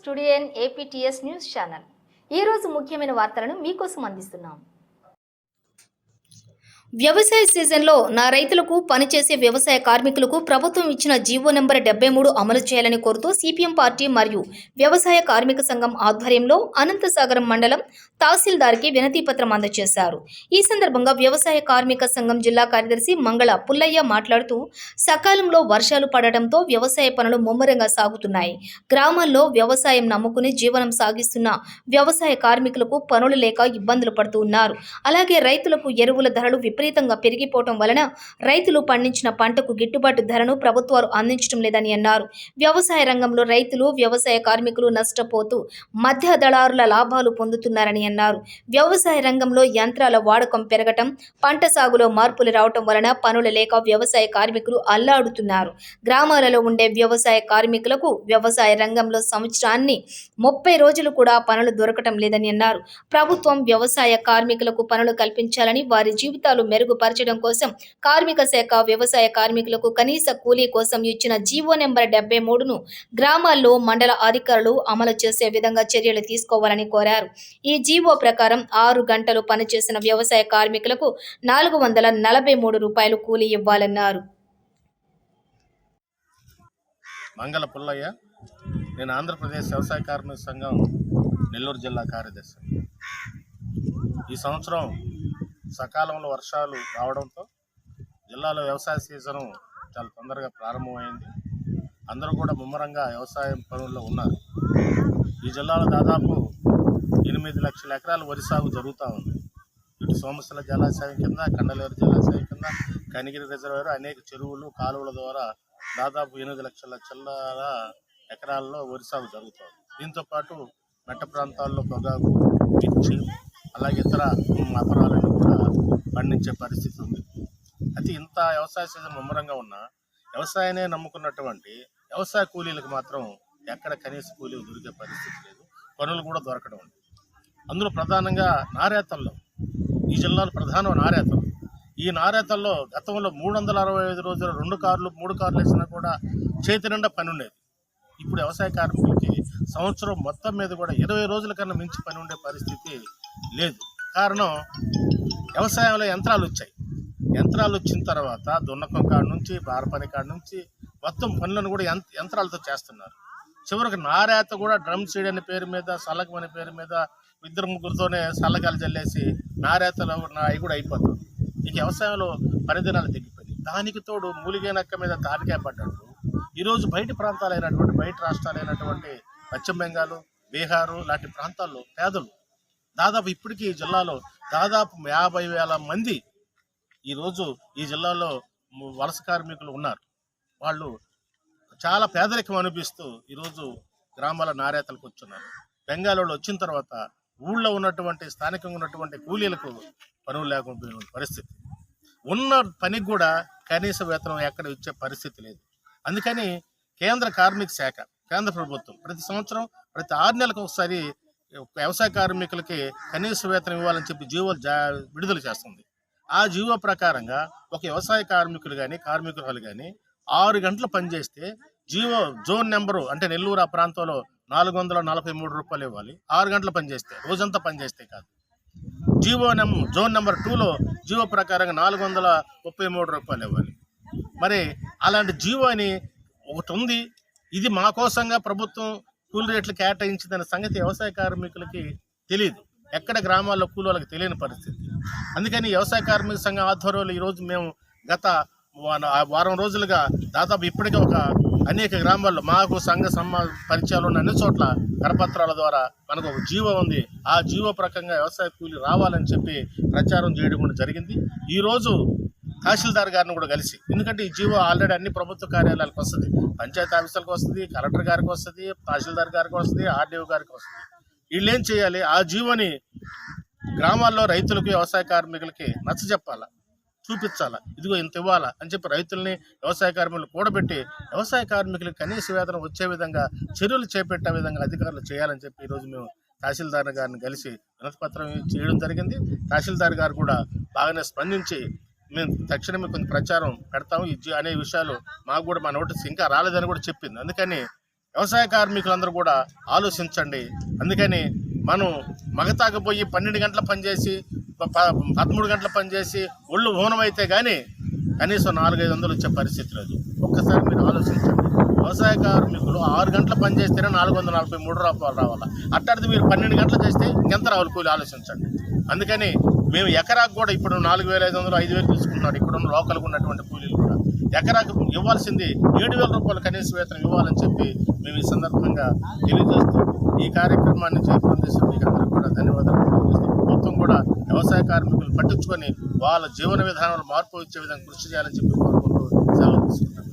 Studio APTS news channel. ఈ రోజు ముఖ్యమైన వార్తలను మీకోసం అందిస్తున్నాం. వ్యవసాయ సీజన్లో నా రైతులకు పనిచేసే వ్యవసాయ కార్మికులకు ప్రభుత్వం ఇచ్చిన జీవో నెంబర్ డెబ్బై మూడు అమలు చేయాలని కోరుతూ సిపిఎం పార్టీ మరియు వ్యవసాయ కార్మిక సంఘం ఆధ్వర్యంలో అనంతసాగరం మండలం తహసీల్దార్కి వినతి పత్రం అందజేశారు. ఈ సందర్భంగా వ్యవసాయ కార్మిక సంఘం జిల్లా కార్యదర్శి మంగళ పుల్లయ్య మాట్లాడుతూ సకాలంలో వర్షాలు పడటంతో వ్యవసాయ పనులు ముమ్మరంగా సాగుతున్నాయి. గ్రామాల్లో వ్యవసాయం నమ్ముకుని జీవనం సాగిస్తున్న వ్యవసాయ కార్మికులకు పనులు లేక ఇబ్బందులు పడుతూ ఉన్నారు. అలాగే రైతులకు ఎరువుల ధరలు విపరీతంగా పెరిగిపోవటం వలన రైతులు పండించిన పంటకు గిట్టుబాటు ధరను ప్రభుత్వాలు అందించడం లేదని అన్నారు. వ్యవసాయ రంగంలో రైతులు వ్యవసాయ కార్మికులు నష్టపోతూ మధ్య దళారుల లాభాలు పొందుతున్నారని అన్నారు. వ్యవసాయ రంగంలో యంత్రాల వాడకం పెరగటం పంట సాగులో మార్పులు రావటం వలన పనులు లేక వ్యవసాయ కార్మికులు అల్లాడుతున్నారు. గ్రామాలలో ఉండే వ్యవసాయ కార్మికులకు వ్యవసాయ రంగంలో సంవత్సరాన్ని ముప్పై రోజులు కూడా పనులు దొరకటం లేదని అన్నారు. ప్రభుత్వం వ్యవసాయ కార్మికులకు పనులు కల్పించాలని వారి జీవితాలు మెరుగుపరచడం కోసం కార్మిక శాఖ వ్యవసాయ కార్మికులకు కనీస కూలీ కోసం ఇచ్చిన జీవో నెంబర్ డెబ్బై మూడును గ్రామాల్లో మండల అధికారులు అమలు చేసే విధంగా చర్యలు తీసుకోవాలని కోరారు. ఈ జీవో ప్రకారం ఆరు గంటలు పనిచేసిన వ్యవసాయ కార్మికులకు నాలుగు వందల నలభై మూడు రూపాయలు కూలీ ఇవ్వాలన్నారు. మంగళ పుల్లయ్య నేను ఆంధ్రప్రదేశ్ వ్యవసాయ కార్మిక సంఘం నెల్లూరు జిల్లా కార్యదర్శి. ఈ సంవత్సరం సకాలంలో వర్షాలు రావడంతో జిల్లాలో వ్యవసాయ సీజను చాలా తొందరగా ప్రారంభమైంది. అందరూ కూడా ముమ్మరంగా వ్యవసాయం పనుల్లో ఉన్నారు. ఈ జిల్లాలో దాదాపు ఎనిమిది లక్షల ఎకరాల వరి సాగు జరుగుతూ ఉంది. ఇటు సోమశిల జలాశయం కింద కండలేరు జలాశయం కింద కనిగిరి రిజర్వేర్ అనేక చెరువులు కాలువల ద్వారా దాదాపు ఎనిమిది లక్షల చిల్లర ఎకరాల్లో వరి సాగు జరుగుతుంది. దీంతో పాటు మెట్ట ప్రాంతాల్లో పొగాకు మిర్చి అలాగే ఇతర అపరాలను కూడా పండించే పరిస్థితి ఉంది. అయితే ఇంత వ్యవసాయ సీజన్ ముమ్మరంగా ఉన్నా వ్యవసాయాన్ని నమ్ముకున్నటువంటి వ్యవసాయ కూలీలకు మాత్రం ఎక్కడ కనీస కూలీలు దొరికే పరిస్థితి లేదు. పనులు కూడా దొరకడం ఉంది అందులో ప్రధానంగా నారేతల్లో ఈ జిల్లాలో ప్రధానం నారేతలు. ఈ నారేతల్లో గతంలో మూడు వందల అరవై ఐదు రోజులు రెండు కార్లు మూడు కార్లు వేసినా కూడా చేతి నిండా పని ఉండేది. ఇప్పుడు వ్యవసాయ కార్మికులకి సంవత్సరం మొత్తం మీద కూడా ఇరవై రోజుల కన్నా మించి పని ఉండే పరిస్థితి లేదు. కారణం వ్యవసాయంలో యంత్రాలు వచ్చాయి. యంత్రాలు వచ్చిన తర్వాత దున్నకం కాడ నుంచి బారపని కాడ నుంచి మొత్తం పనులను కూడా యంత్రాలతో చేస్తున్నారు. చివరికి నారేత కూడా డ్రమ్ సీడ్ అనే పేరు మీద సల్లకం అనే పేరు మీద ఇద్దరు ముగ్గురుతోనే సల్లగాలు చల్లేసి నారేతలో నా అవి కూడా అయిపోతుంది ఇక వ్యవసాయంలో పరిధినాలు తగ్గిపోయింది దానికి తోడు మూలిగే నక్క మీద తాటికాయ పడ్డట్టు ఈరోజు బయట ప్రాంతాలైనటువంటి బయట రాష్ట్రాలైనటువంటి పశ్చిమ బెంగాల్ బీహారు లాంటి ప్రాంతాల్లో పేదలు దాదాపు ఇప్పటికీ ఈ జిల్లాలో దాదాపు యాభై వేల మంది ఈరోజు ఈ జిల్లాలో వలస కార్మికులు ఉన్నారు. వాళ్ళు చాలా పేదరికం అనిపిస్తూ ఈరోజు గ్రామాల నారేతలకు వచ్చున్నారు. బెంగాల్ వచ్చిన తర్వాత ఊళ్ళో ఉన్నటువంటి స్థానికంగా ఉన్నటువంటి కూలీలకు పనులు లేకుండా పరిస్థితి. ఉన్న పనికి కూడా కనీస వేతనం ఎక్కడ ఇచ్చే పరిస్థితి లేదు. అందుకని కేంద్ర కార్మిక శాఖ కేంద్ర ప్రభుత్వం ప్రతి సంవత్సరం ప్రతి ఆరు నెలలకు ఒకసారి వ్యవసాయ కార్మికులకి కనీస వేతనం ఇవ్వాలని చెప్పి జీవోలు జా విడుదల చేస్తుంది. ఆ జీవో ప్రకారంగా ఒక వ్యవసాయ కార్మికులు కానీ కార్మికురాలు కానీ ఆరు గంటలు పనిచేస్తే జీవో జోన్ నెంబరు అంటే నెల్లూరు ఆ ప్రాంతంలో నాలుగు వందల నలభై మూడు రూపాయలు ఇవ్వాలి. ఆరు గంటలు పనిచేస్తే రోజంతా పనిచేస్తే కాదు. జీవో నెం జోన్ నెంబర్ టూలో జీవో ప్రకారంగా నాలుగు వందల ముప్పై మూడు రూపాయలు ఇవ్వాలి. మరి అలాంటి జీవో అని ఒకటి ఉంది. ఇది మా కోసంగా ప్రభుత్వం కూలి రేట్లు కేటాయించిందనే సంగతి వ్యవసాయ కార్మికులకి తెలియదు ఎక్కడ గ్రామాల్లో కూలీలకు తెలియని పరిస్థితి. అందుకని వ్యవసాయ కార్మిక సంఘం ఆధ్వర్యంలో ఈరోజు మేము గత వారం రోజులుగా దాదాపు ఇప్పటికే ఒక అనేక గ్రామాల్లో మాకు సంఘ సమ్మ పరిచయాలు ఉన్న అన్ని చోట్ల కరపత్రాల ద్వారా మనకు ఒక జీవో ఉంది. ఆ జీవో ప్రకంగా వ్యవసాయ కూలి రావాలని చెప్పి ప్రచారం చేయడం కూడా జరిగింది. ఈరోజు తహసీల్దార్ గారిని కూడా కలిసి. ఎందుకంటే ఈ జీవో ఆల్రెడీ అన్ని ప్రభుత్వ కార్యాలయాలకు వస్తుంది. పంచాయతీ ఆఫీసులకు వస్తుంది కలెక్టర్ గారికి వస్తుంది తహసీల్దార్ గారికి వస్తుంది ఆర్డీఓ గారికి వస్తుంది. వీళ్ళు ఏం చేయాలి? ఆ జీవోని గ్రామాల్లో రైతులకు వ్యవసాయ కార్మికులకి నచ్చ చెప్పాలా? చూపించాలా? ఇదిగో ఇంత ఇవ్వాలా? అని చెప్పి రైతుల్ని వ్యవసాయ కార్మికులు కూడబెట్టి వ్యవసాయ కార్మికులకు కనీస వేతనం వచ్చే విధంగా చర్యలు చేపట్టే విధంగా అధికారులు చేయాలని చెప్పి ఈరోజు మేము తహసీల్దార్ గారిని కలిసి వినతిపత్రం చేయడం జరిగింది. తహసీల్దార్ గారు కూడా బాగానే స్పందించి మేము తక్షణమే కొంత ప్రచారం పెడతాము. ఇది అనే విషయాలు మాకు కూడా మా నోటీస్ ఇంకా రాలేదని కూడా చెప్పింది. అందుకని వ్యవసాయ కార్మికులందరూ కూడా ఆలోచించండి. అందుకని మనం మగతాకపోయి పన్నెండు గంటల పనిచేసి పదమూడు గంటల పనిచేసి ఒళ్ళు హోనమైతే కానీ కనీసం నాలుగైదు వందలు వచ్చే పరిస్థితి లేదు. ఒక్కసారి మీరు ఆలోచించండి. వ్యవసాయ కార్మికులు ఆరు గంటల పని చేస్తేనే నాలుగు వందల నలభై మూడు రూపాయలు రావాలి? అట్టాడిది మీరు పన్నెండు గంటలు చేస్తే ఎంత రావాలి? కూలి ఆలోచించండి. అందుకని మేము ఎకరాకు కూడా ఇప్పుడు నాలుగు వేల ఐదు వందలు ఐదు వేలు తీసుకుంటున్నారు. ఇక్కడ ఉన్న లోకల్గా ఉన్నటువంటి కూలీలు కూడా. ఎకరాకు ఇవ్వాల్సింది ఏడు వేల రూపాయలు కనీస వేతనం ఇవ్వాలని చెప్పి మేము ఈ సందర్భంగా తెలియజేస్తూ ఈ కార్యక్రమాన్ని చేపట్టడం చేసిన మీకు అందరికీ కూడా ధన్యవాదాలు తెలియజేస్తూ ప్రభుత్వం కూడా వ్యవసాయ కార్మికులు పట్టించుకొని వాళ్ళ జీవన విధానంలో మార్పు వచ్చే విధంగా కృషి చేయాలని చెప్పి కోరుకుంటూ సెలవు తీసుకుంటాను